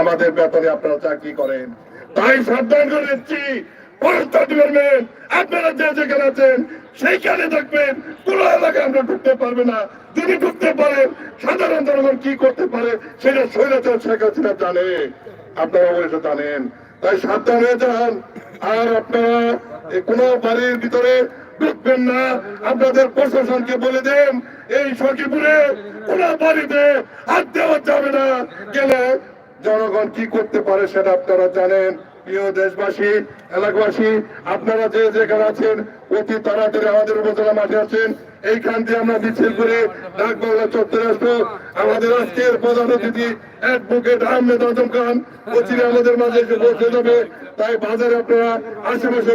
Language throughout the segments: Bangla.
আমাদের ব্যাপারে আপনারা চাকরি করেন, তাই সাবধান করে দিচ্ছি। আপনারা যে যেখানে আছেন, সেইখানে থাকবেন। কোন এলাকায় আমরা ঢুকতে পারবে না। যদি ঢুকতে পারেন, সাধারণ জনগণ কি করতে পারে, সেটা স্বৈরাচার শেখ হাসিনা জানে। আপনারা অবশ্য জানেন। তাই সাবধান হয়ে যান। আর আপনারা কোনো বাড়ির ভিতরে ঢুকবেন না। আপনাদের প্রশাসনকে বলে দেন, এই সখীপুরে কোন বাড়িতে হাত দেওয়া যাবে না। গেলে জনগণ কি করতে পারে সেটা আপনারা জানেন। প্রিয় দেশবাসী, এলাকাবাসী, আপনারা যে যেখানে আছেন, অতি তাড়াতাড়ি আমাদের উপজেলা মাঠে আছেন এইখান দিয়ে আমরা মিছিল করে, ডাক বাংলা চত্বরে আসব। আমাদের আজকের প্রধান অতিথি অ্যাডভোকেট আহমেদ আজম খান। অচিরে আমাদের মাঝে এসে পৌঁছে যাবে। তাই বাজারে আপনারা আশেপাশে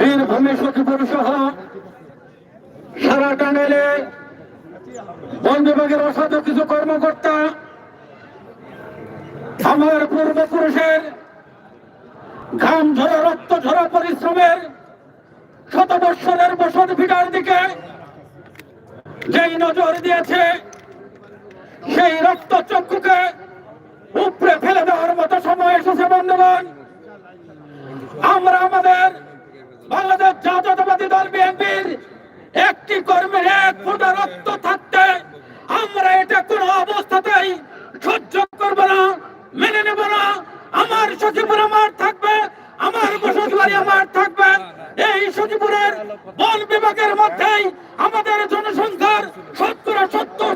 বীরভূমি সখীপুর সহ সারা টানেলে বন বিভাগের অসাধু কিছু কর্মকর্তা আমার পূর্বপুরুষের ঘাম ঝরা রক্ত ঝরা পরিশ্রমের শত বৎসরের বসত ভিটার দিকে যেই নজর দিয়েছে, সেই রক্ত চক্ষুকে উপরে ফেলে দেওয়ার মতো সময় এসেছে বন্ধুগণ। আমরা আমাদের বাংলাদেশ জাতীয়তাবাদী দল বিএনপির একটি কর্মীর এক ফোঁটা রক্ত থাকতে আমরা এটা কোনো অবস্থাতেই সহ্য করব না, মেনে নেব না। আমার সখীপুর আমার থাকবে, আমার বসত বাড়ি আমার থাকবে। এই সখীপুরের বন বিভাগের মধ্যেই আমাদের জনসংখ্যার শতকরা সত্তর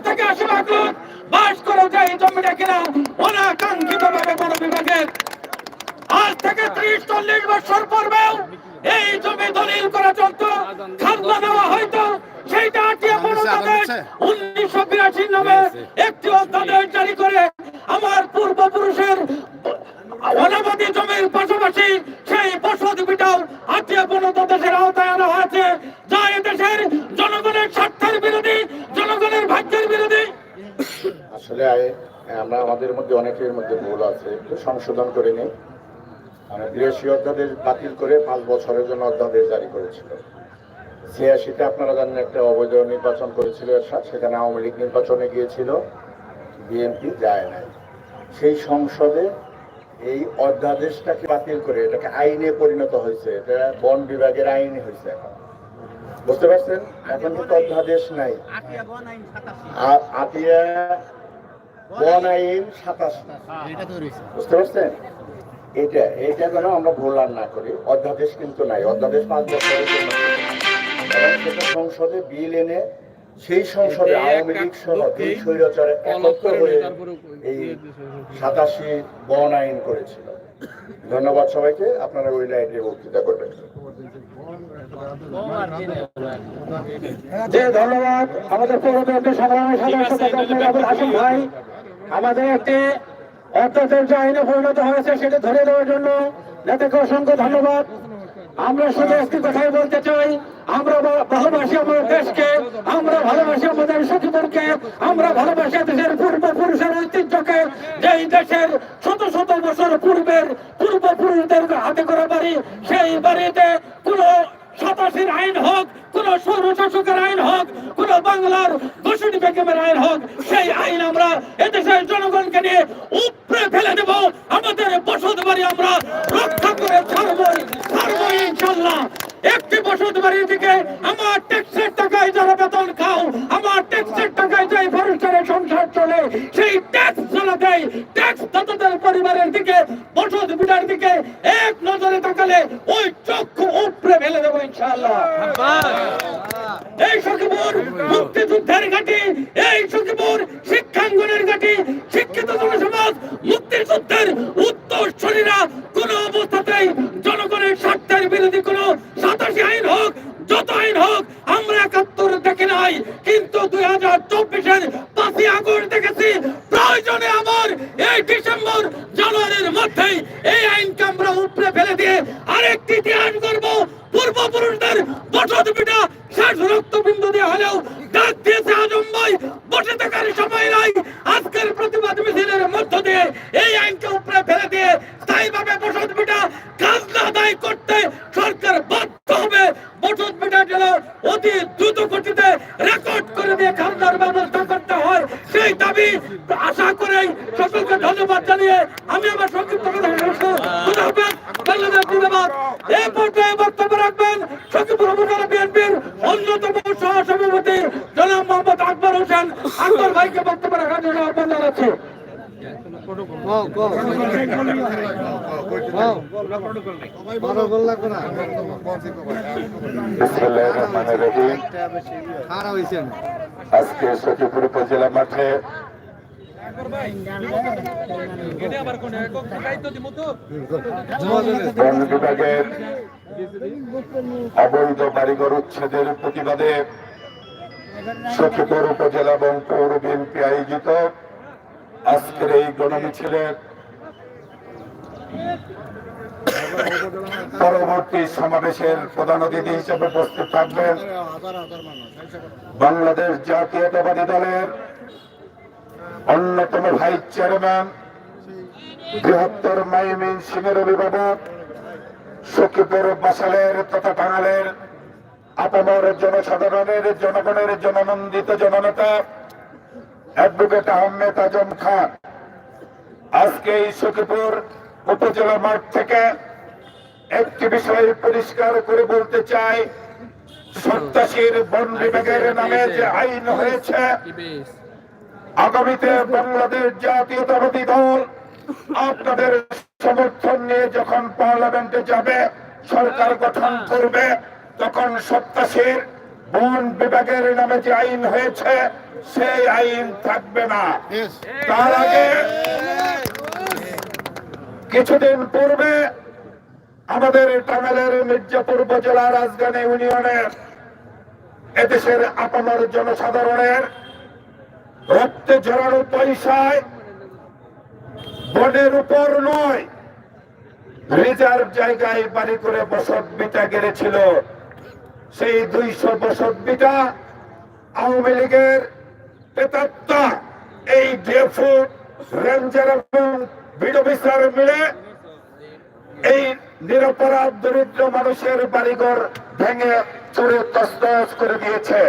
থেকে ত্রিশ চল্লিশ বছর পূর্বেও এই জমি দলিল করা চলতো। খাজনা দেওয়া হয়তো সেইটা আটিয়া মনোনয়ন উনিশশো বিরাশি নামে একটি অধ্যাদেশ জারি করে আমার পূর্বপুরুষের অনাবাদী জমির পাশাপাশি সেই বসত বিটাও আটিয়া আওতায় আনা হয়েছে। যা এদেশের জনগণের স্বার্থের বিরোধী জনগণের ভাগ্যের বিরোধী। আসলে আমরা আমাদের মধ্যে অনেকের মধ্যে ভুল আছে। সংশোধন করে নিই। বিরাশি অধ্যাদেশ বাতিল করে পাঁচ বছরের জন্য অধ্যাদেশ জারি করেছিল। ছিয়াশিতে আপনারা জানেন একটা অবৈধ নির্বাচন করেছিল সেখানে আওয়ামী লীগ নির্বাচনে গিয়েছিল। বিএনপি যায় নাই। সেই সংসদে এই অধ্যাদেশটাকে বাতিল করে এটাকে আইনে পরিণত হয়েছে এটা বন বিভাগের আইন হয়েছে এখন। বুঝতে পারছেন? এখন কিন্তু অধ্যাদেশ নাই। আতিয়া বন আইন সাতাশ। বুঝতে পারছেন? এটা এটা যেন আমরা ভুল আর না করি। অধ্যাদেশ কিন্তু নাই। অধ্যাদেশ পাঁচ বছরের জন্য। সেটা সংসদে বিল এনে সেই সংসদে আওয়ামী লীগ সহ দুই স্বৈরাচার একত্র হয়ে এই সাতাশি বন আইন করেছিল। ধন্যবাদ সবাইকে। আপনারা ওই লাইনে বক্তৃতা করবেন। ধন্যবাদ। আমাদের পৌরদণ্ডে সংগ্রামের সদস্য ডক্টর ভাই। আমাদের একটি অত্যাচার যে আইনে পরিণত হয়েছে সেটা ধরে দেওয়ার জন্য নেতাকে অসংখ্য ধন্যবাদ। আমরা শুধু একটি কথাই বলতে চাই, আমরা ভালোবাসি আমাদের দেশকে, আমরা ভালোবাসি আমাদের সখীপুরকে আমরা ভালোবাসি দেশের পূর্বপুরুষের ঐতিহ্যকে, যেই দেশের শত শত বছর পূর্বের পূর্বপুরুষদের হাতে করা বাড়ি, সেই বাড়িতে কোনো সাতাশির আইন হোক, কোন সৌরশাসকের আইন হোক, কোন বাংলার ঘোষণী বেগমের আইন হোক, সেই আইন আমরা এদেশের জনগণকে নিয়ে উপরে ফেলে দেব। আমাদের বসত বাড়ি আমরা রক্ষা করে ছাড়বই ছাড়বো ইনশাল্লাহ। একটি বসত বাড়ি থেকে আমার ট্যাক্সের টাকায় যারা বেতন খাও ট্যাক্সের টাকায় যাই ফরেস্টারের সংসার চলে, সেই ট্যাক্স দেয় ট্যাক্স দাতাদের পরিবারের দিকে, বসত বিটার দিকে এক নজরে তাকালে ওই চক্ষু উপরে ফেলে দেবো ইনশাআল্লাহ। এই সখীপুর মুক্তিযুদ্ধের ঘাঁটি, এই সখীপুর শিক্ষাঙ্গনের ঘাঁটি, শিক্ষিত জনসমাজ মুক্তিযুদ্ধের উত্তরসূরিরা কোন অবস্থাতেই জনগণের স্বার্থের বিরোধী কোন সাতাশি আইন হোক, যত আইন হোক, আমরা একাত্তর দেখি নাই, কিন্তু দুই হাজার চব্বিশের পাঁচই আগস্ট দেখেছি। প্রয়োজনে আমার এই ডিসেম্বর, জানুয়ারির মধ্যেই এই আইনকে আমরা উপরে ফেলে দিয়ে আরেকটি ইতিহাস করব পূর্বপুরুষদের বসত পিঠা, শেষ রক্তবিন্দু দিয়ে হলেও ডাক দিয়েছে আজম ভাই বসে থাকার সময় নাই। আজকের প্রতিবাদ মিছিলের মধ্য দিয়ে এই আইনকে উপরে ফেলে দিয়ে স্থায়ীভাবে বসত পিঠা কাজ না আদায় করতে সরকার বাধ্য হবে বসত অতি দ্রুত গতিতে রেকর্ড করে দিয়ে খাজনার ব্যবস্থা করতে হয়। সেই দাবি আশা করেই সকলকে ধন্যবাদ জানিয়ে আমি আমার সংক্ষিপ্ত আকবর হোসেন। আকবর ভাইকে বক্তব্য রাখার জন্য আহ্বান জানাচ্ছি। আজকে সখীপুর উপজেলা মাঠে বন বিভাগের অবৈধ বাড়িঘর উচ্ছেদের প্রতিবাদে সখীপুর উপজেলা এবং পৌর বিএনপি আয়োজিত আজকের এই গণমিছিলের পরবর্তী সমাবেশের প্রধান অতিথি হিসেবে উপস্থিত থাকবেন বাংলাদেশ জাতীয়তাবাদী দলের অন্যতম ভাইস চেয়ারম্যান, বৃহত্তর মাইমিন সিংহের অভিভাবক, সখীপুর বাসালের তথা টাঙ্গালের আপামর জনসাধারণের, জনগণের, জননন্দিত জননেতা অ্যাডভোকেট আহমেদ আজম খান। আজকে এই সখীপুর উপজেলা মাঠ থেকে একটি বিষয় পরিষ্কার করে বলতে চাই সত্যাশীর বন বিভাগের নামে যে আইন হয়েছে আগামীতে বাংলাদেশ জাতীয়তাবাদী দল আপনাদের সমর্থন নিয়ে যখন পার্লামেন্টে যাবে সরকার গঠন করবে তখন সত্যাশীর বন বিভাগের নামে যে আইন হয়েছে সেই আইন থাকবে না। তার আগে কিছুদিন পূর্বে আমাদের টাঙ্গালের মির্জাপুর উপজেলা রাজধানী ইউনিয়নের এদেশের আপামর জনসাধারণের রক্তে ঝরানো পয়সায় বনের উপর নয় রিজার্ভ জায়গায় বাড়ি করে বসত বিটা গেড়েছিল। সেই দুইশো বসত বিটা আওয়ামী লীগের পেতাত্তা এই ডেফু রেঞ্জার এবং বিডবিসার মিলে এই নিরপরাধ, দরিদ্র মানুষের বাড়িঘর ভেঙে চুরে তস্তস করে দিয়েছে।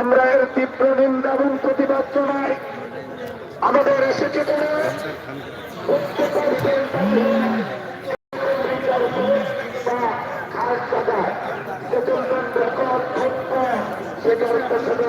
আমরা এর তীব্র নিন্দা এবং প্রতিবাদ জানাই। আমাদের এসেছে সেটা